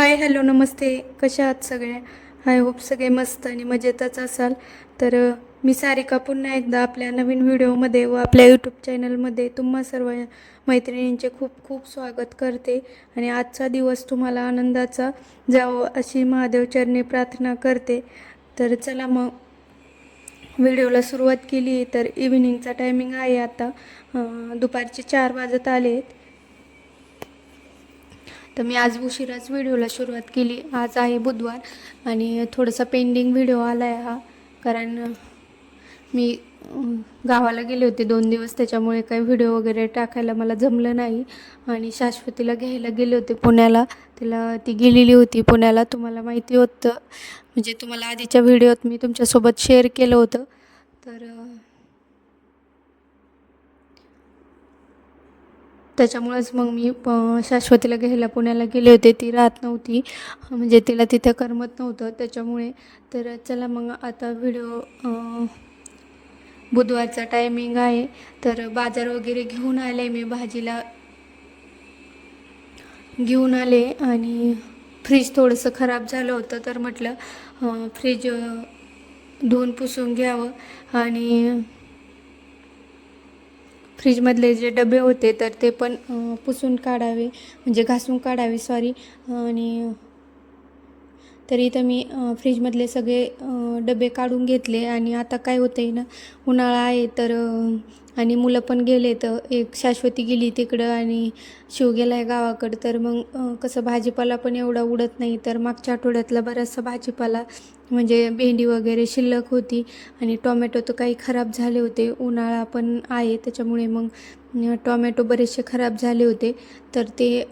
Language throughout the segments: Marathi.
हाय हॅलो नमस्ते. कशा आहात सगळे? आय होप सगळे मस्त आणि मजेतच असाल. तर मी सारिका पुन्हा एकदा आपल्या नवीन व्हिडिओमध्ये व आपल्या यूट्यूब चॅनलमध्ये तुम्हा सर्व मैत्रिणींचे खूप खूप स्वागत करते. आणि आजचा दिवस तुम्हाला आनंदाचा जावो अशी महादेवचरणी प्रार्थना करते. तर चला मग व्हिडिओला सुरुवात केली. तर इव्हिनिंगचा टायमिंग आहे आता. दुपारचे चार वाजत आले तर मी आज उशिराच व्हिडिओला सुरुवात केली. आज आहे बुधवार आणि थोडासा पेंडिंग व्हिडिओ आला आहे हा. कारण मी गावाला गेले होते दोन दिवस. त्याच्यामुळे काही व्हिडिओ वगैरे टाकायला मला जमलं नाही. आणि शाश्वतीला घ्यायला गेले होते पुण्याला. तिला ती गेलेली होती पुण्याला. तुम्हाला माहिती होतं. म्हणजे तुम्हाला आधीच्या व्हिडिओत मी तुमच्यासोबत शेअर केलं होतं. तर त्याच्यामुळेच मग मी प शाश्वतीला घ्यायला पुण्याला गेले होते. ती राहत नव्हती. म्हणजे तिला तिथं करमत नव्हतं. त्याच्यामुळे तर चला मग आता व्हिडिओ बुधवारचा टायमिंग आहे. तर बाजार वगैरे घेऊन आले मी. भाजीला घेऊन आले आणि फ्रीज थोडंसं खराब झालं होतं. तर म्हटलं फ्रीज धुवून पुसून घ्यावं. आणि फ्रीजमधले जे डबे होते तर ते पण पुसून काढावे म्हणजे घासून काढावे सॉरी आणि तरी इथं मी फ्रीजमधले सगळे डबे काढून घेतले आणि आता काय होतं आहे ना उन्हाळा आहे तर आणि मुलं पण गेले तर एक शाश्वती गेली तिकडं आणि शिव गेला आहे गावाकडं. तर मग कसं भाजीपाला पण एवढा उडत नाही. तर मागच्या आठवड्यातला बराचसा भाजीपाला म्हणजे भेंडी वगैरे शिल्लक होती आणि टोमॅटो तर काही खराब झाले होते. उन्हाळा पण आहे त्याच्यामुळे मग टोमॅटो बरेचसे खराब झाले होते. तर ते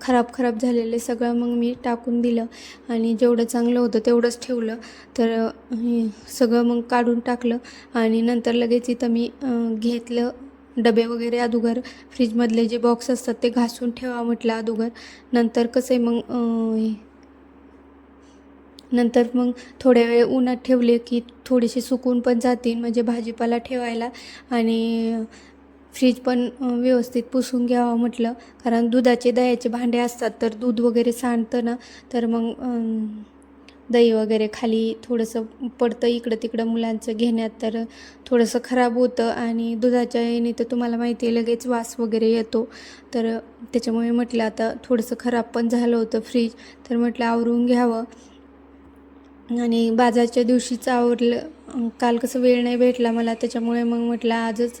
खराब खराब झालेले सगळं मग मी टाकून दिलं आणि जेवढं चांगलं होतं तेवढंच ठेवलं. तर सगळं मग काढून टाकलं आणि नंतर लगेच इथं मी घेतलं डबे वगैरे अगोदर फ्रीजमधले जे बॉक्स असतात ते घासून ठेवा म्हटलं अगोदर नंतर कसं आहे मग नंतर मग थोड्या वेळ उन्हात ठेवले की थोडीशी सुकून पण जातील म्हणजे भाजीपाला ठेवायला आणि फ्रीज पण व्यवस्थित पुसून घ्यावं म्हटलं. कारण दुधाचे दह्याचे भांडे असतात तर दूध वगैरे सांडतं ना तर मग दही वगैरे खाली थोडंसं पडतं इकडं तिकडं मुलांचं घेण्यात तर थोडंसं खराब होतं. आणि दुधाच्या याने तर तुम्हाला माहिती आहे लगेच वास वगैरे येतो. तर त्याच्यामुळे म्हटलं आता थोडंसं खराब पण झालं होतं फ्रीज तर म्हटलं आवरून घ्यावं. आणि बाजारच्या दिवशीच आवरलं काल कसं वेळ नाही भेटला मला त्याच्यामुळे मग म्हटलं आजच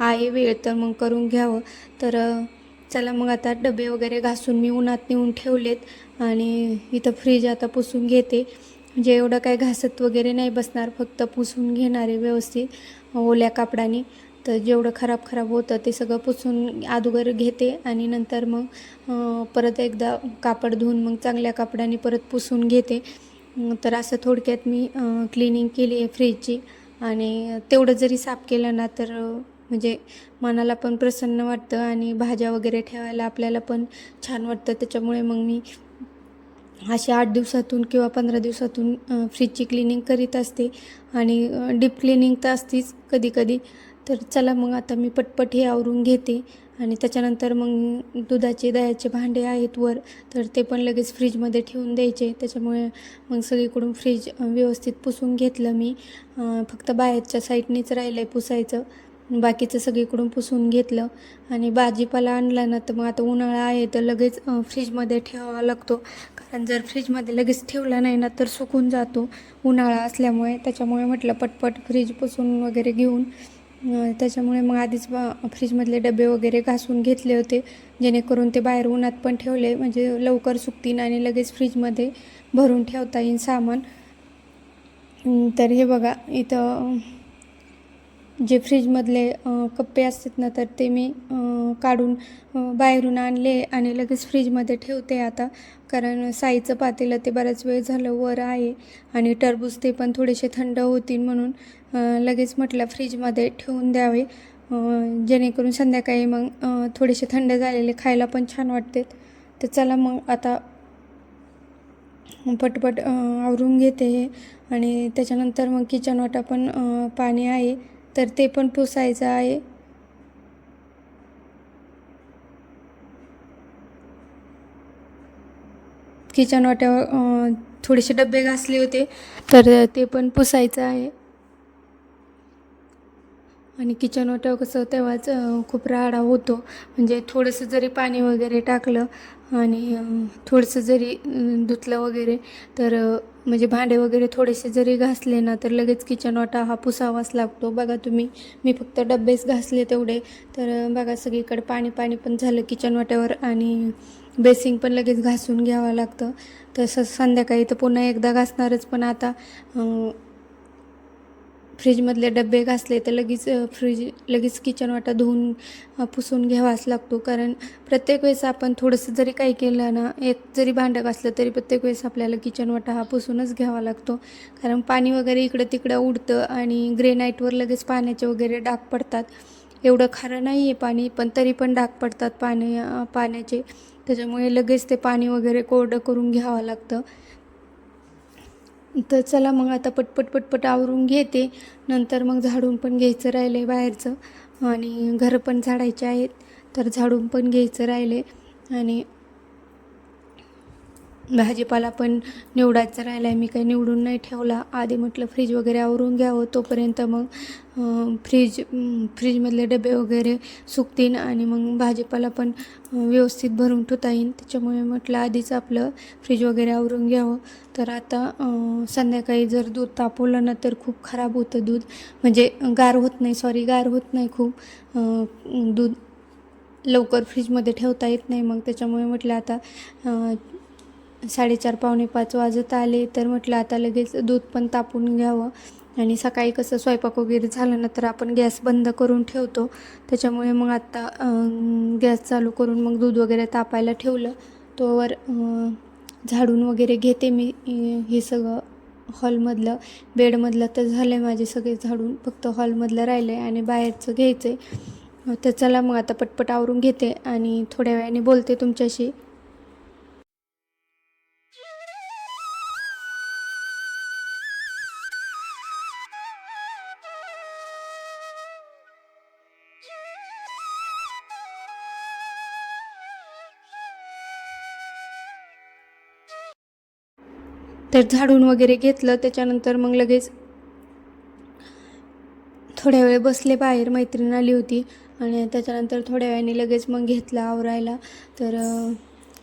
आहे वेळ तर मग करून घ्यावं. तर चला मग आता डबे वगैरे घासून मी उन्हात नेऊन ठेवलेत आणि इथं फ्रीज आता पुसून घेते. म्हणजे एवढं काय घासत वगैरे नाही बसणार फक्त पुसून घेणार आहे व्यवस्थित ओल्या कापडाने. तर जेवढं खराब खराब होतं ते सगळं पुसून अगोदर घेते आणि नंतर मग परत एकदा कापड धुवून मग चांगल्या कापडाने परत पुसून घेते. तर असं थोडक्यात मी क्लिनिंग केली आहे फ्रीजची आणि तेवढं जरी साफ केलं ना तर म्हणजे मनाला पण प्रसन्न वाटतं आणि भाज्या वगैरे ठेवायला आपल्याला पण छान वाटतं. त्याच्यामुळे मग मी असे आठ दिवसातून किंवा पंधरा दिवसातून फ्रीजची क्लिनिंग करीत असते. आणि डीप क्लिनिंग तर असतीच कधीकधी. कधी तर चला मग आता मी पटपट हे आवरून घेते. आणि त्याच्यानंतर मग दुधाचे दह्याचे भांडे आहेत वर तर ते पण लगेच फ्रीजमध्ये ठेवून द्यायचे. त्याच्यामुळे मग सगळीकडून फ्रीज व्यवस्थित पुसून घेतलं मी. फक्त बाहेरच्या साईडनेच राहिलं आहे पुसायचं. बाकीचं सगळीकडून पुसून घेतलं. आणि भाजीपाला आणला ना तर मग आता उन्हाळा आहे तर लगेच फ्रीजमध्ये ठेवावा लागतो. कारण जर फ्रीजमध्ये लगेच ठेवला नाही ना तर सुकून जातो उन्हाळा असल्यामुळे. त्याच्यामुळे म्हटलं पटपट फ्रीज पुसून वगैरे घेऊन त्याच्यामुळे मग आधीच फ्रीजमधले डबे वगैरे घासून घेतले होते. जेणेकरून ते बाहेर उन्हात पण ठेवले. म्हणजे लवकर सुकतील आणि लगेच फ्रीजमध्ये भरून ठेवता येईल सामान. तर हे बघा इथं जे फ्रीजमधले कप्पे असतात ना तर ते मी काढून बाहेरून आणले आणि लगेच फ्रीजमध्ये ठेवते आता. कारण साईचं पातेलं ते बराच वेळ झालं वर आहे आणि टरबूज ते पण थोडेसे थंड होतील म्हणून लगेच म्हटलं फ्रीजमध्ये ठेवून द्यावे. जेणेकरून संध्याकाळी मग थोडेसे थंड झालेले खायला पण छान वाटते. तर चला मग आता पटपट आवरून घेते हे. आणि त्याच्यानंतर मग किचन वाटा पण पाणी आहे. तर ते पण पुसायचं आहे. किचन वाट्यावर थोडेसे डबे घासले होते. तर ते पण पुसायचं आहे. आणि किचन वाट्यावर कसं तेव्हाच खूप राडा होतो. म्हणजे थोडंसं जरी पाणी वगैरे टाकलं आणि थोडंसं जरी धुतलं वगैरे तर म्हणजे भांडे वगैरे थोडेसे जरी घासले ना तर लगेच किचन वाटा हा पुसावाच लागतो. बघा तुम्ही मी फक्त डब्बेच घासले तेवढे. तर बघा सगळीकडे पाणी पाणी पण झालं किचन वाट्यावर आणि बेसिंग पण लगेच घासून घ्यावं लागतं. तसं संध्याकाळी तर पुन्हा एकदा घासणारच पण आता फ्रीजमधले डबे घासले तर लगेच फ्रीज लगेच किचन वाटा धुवून पुसून घ्यावाच लागतो. कारण प्रत्येक वेळेस आपण थोडंसं जरी काही केलं ना एक जरी भांडं घासलं तरी प्रत्येक वेळेस आपल्याला किचन वाटा हा पुसूनच घ्यावा लागतो. कारण पाणी वगैरे इकडं तिकडं उडतं आणि ग्रेनाईटवर लगेच पाण्याचे वगैरे डाग पडतात. एवढं खारं नाही आहे पाणी पण तरी पण डाग पडतात पाणी पाण्याचे. त्याच्यामुळे लगेच ते पाणी वगैरे कोरडं करून घ्यावं लागतं. तर चला मग आता पटपट पटपट आवरून घेते. नंतर मग झाडून पण घ्यायचं राहिलं आहे बाहेरचं. आणि घरं पण झाडायचे आहेत तर झाडून पण घ्यायचं राहिले आणि भाजीपाला पण निवडायचा राहिला आहे मी काही निवडून नाही ठेवला. आधी म्हटलं फ्रीज वगैरे आवरून घ्यावं. तोपर्यंत मग फ्रीज फ्रीजमधले डबे वगैरे सुकतील आणि मग भाजीपाला पण व्यवस्थित भरून ठेवता येईल. त्याच्यामुळे म्हटलं आधीच आपलं फ्रीज वगैरे आवरून घ्यावं. तर आता संध्याकाळी जर दूध तापवलं ना तर खूप खराब होतं दूध. म्हणजे गार होत नाही. सॉरी गार होत नाही खूप. दूध लवकर फ्रीजमध्ये ठेवता येत नाही. मग त्याच्यामुळे म्हटलं आता साडेचार पावणे पाच वाजत आले तर म्हटलं आता लगेच दूध पण तापून घ्यावं. आणि सकाळी कसं स्वयंपाक वगैरे झालं ना तर आपण गॅस बंद करून ठेवतो. त्याच्यामुळे मग आत्ता गॅस चालू करून मग दूध वगैरे तापायला ठेवलं. तोवर झाडून वगैरे घेते मी हे सगळं हॉलमधलं. बेडमधलं तर झालं आहे माझे सगळे झाडून फक्त हॉलमधलं राहिलं आहे आणि बाहेरचं घ्यायचं आहे तर चला मग आता पटपट आवरून घेते आणि थोड्या वेळाने बोलते तुमच्याशी. तर झाडून वगैरे घेतलं. त्याच्यानंतर मग लगेच थोड्या वेळ बसले बाहेर. मैत्रीण आली होती आणि त्याच्यानंतर थोड्या वेळाने लगेच मग घेतलं आवरायला. तर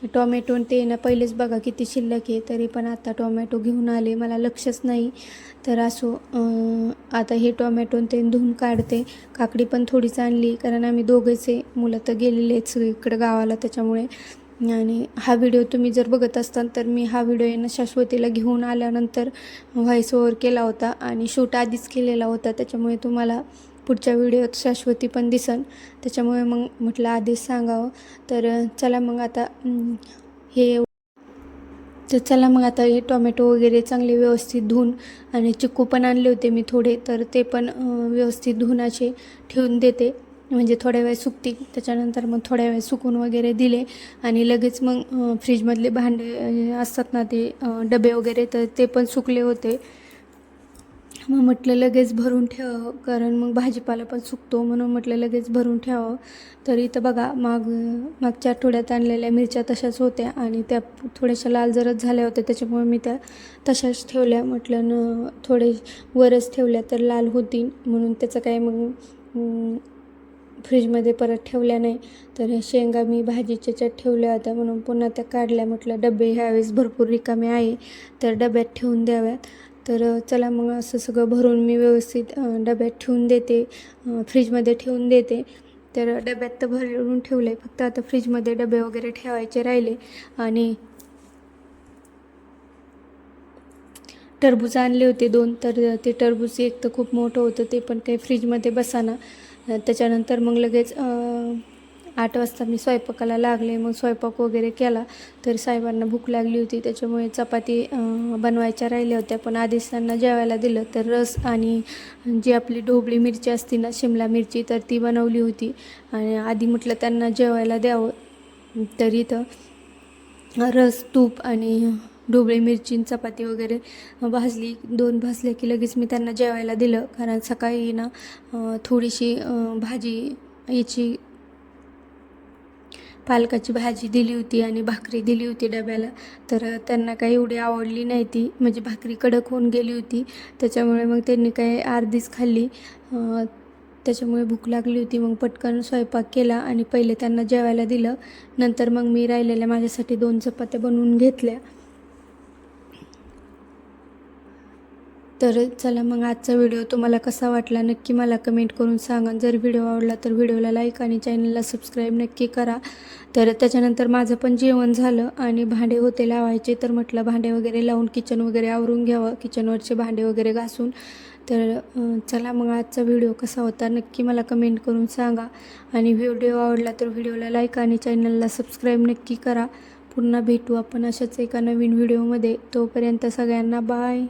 टॉमॅटो टोमॅटो ते ना पहिलेच बघा किती शिल्लक आहे. तरी पण आता टोमॅटो घेऊन आले. मला लक्षच नाही. तर असो आता हे टोमॅटो ते धुवून काढते. काकडी पण थोडीच आणली. कारण आम्ही दोघेच आहे. मुलं तर गेलेले आहेत सगळीकडे गावाला. त्याच्यामुळे आणि हा व्हिडिओ तुम्ही जर बघत असाल तर मी हा व्हिडिओ यांना शाश्वतीला घेऊन आल्यानंतर व्हॉइस ओव्हर केला होता आणि शूट आधीच केलेला होता. त्याच्यामुळे तुम्हाला पुढच्या व्हिडिओत शाश्वती पण दिसन. त्याच्यामुळे मग म्हटलं आधीच सांगावं. तर चला मग आता हे तर चला मग आता हे टोमॅटो वगैरे चांगले व्यवस्थित धुवून आणि चिक्कू पण आणले होते मी थोडे. तर ते पण व्यवस्थित धुवून असे ठेवून देते. म्हणजे थोड्या वेळ सुकतील त्याच्यानंतर मग थोड्या वेळ सुकून वगैरे दिले आणि लगेच मग फ्रीजमधले भांडे असतात ना ते डबे वगैरे तर ते पण सुकले होते. मग म्हटलं लगेच भरून ठेवावं कारण मग भाजीपाला पण सुकतो म्हणून म्हटलं लगेच भरून ठेवावं. तर इथं बघा माग मागच्या आठवड्यात आणलेल्या मिरच्या तशाच होत्या आणि त्या थोड्याशा लाल जरच झाल्या होत्या. त्याच्यामुळे मी त्या तशाच ठेवल्या. म्हटलं न थोडे वरच ठेवल्या तर लाल होतील म्हणून त्याचं काय मग फ्रीजमध्ये परत ठेवल्या नाही. तर ह्या शेंगा मी भाजीच्याच्यात ठेवल्या होत्या. म्हणून पुन्हा त्या काढल्या. म्हटलं डबे ह्यावेळेस भरपूर रिकामे आहे. तर डब्यात ठेवून द्याव्यात. तर चला मग असं सगळं भरून मी व्यवस्थित डब्यात ठेवून देते. फ्रीजमध्ये ठेवून देते. तर डब्यात तर भरून ठेवलं आहे फक्त आता फ्रीजमध्ये डबे वगैरे ठेवायचे राहिले. आणि टरबूज आणले होते दोन. तर ते टरबूज एक तर खूप मोठं होतं. ते पण काही फ्रीजमध्ये बसाना. त्याच्यानंतर मग लगेच आठ वाजता मी स्वयंपाकाला लागले. मग स्वयंपाक वगैरे केला. तर साहेबांना भूक लागली होती. त्याच्यामुळे चपाती बनवायच्या राहिल्या होत्या. पण आधीच त्यांना जेवायला दिलं. तर रस आणि जी आपली ढोबळी मिरची असते ना शिमला मिरची तर ती बनवली होती. आणि आधी म्हटलं त्यांना जेवायला द्यावं. तर इथं रस तूप आणि ढोबळी मिरची चपाती वगैरे भाजली दोन भाजले की लगेच मी त्यांना जेवायला दिलं. कारण सकाळी ना थोडीशी भाजी याची पालकाची भाजी दिली होती आणि भाकरी दिली होती डब्याला. तर त्यांना काही एवढी आवडली नाही ती. म्हणजे भाकरी कडक होऊन गेली होती. त्याच्यामुळे मग त्यांनी काही अर्धीच खाल्ली. त्याच्यामुळे भूक लागली होती. मग पटकन स्वयंपाक केला आणि पहिले त्यांना जेवायला दिलं. नंतर मग मी राहिलेल्या माझ्यासाठी दोन चपात्या बनवून घेतल्या. तर चला मग आजचा व्हिडिओ तुम्हाला कसा वाटला नक्की मला कमेंट करून सांगा. जर व्हिडिओ आवडला तर व्हिडिओला लाईक आणि चॅनलला सबस्क्राईब नक्की करा. तर त्याच्यानंतर माझं पण जेवण झालं आणि भांडे होते लावायचे. तर म्हटलं भांडे वगैरे लावून किचन वगैरे आवरून घ्यावं. किचनवरचे भांडे वगैरे घासून. तर चला मग आजचा व्हिडिओ कसा होता नक्की मला कमेंट करून सांगा. आणि व्हिडिओ आवडला तर व्हिडिओला लाईक आणि चॅनलला सबस्क्राईब नक्की करा. पुन्हा भेटू आपण अशाच एका नवीन व्हिडिओमध्ये. तोपर्यंत सगळ्यांना बाय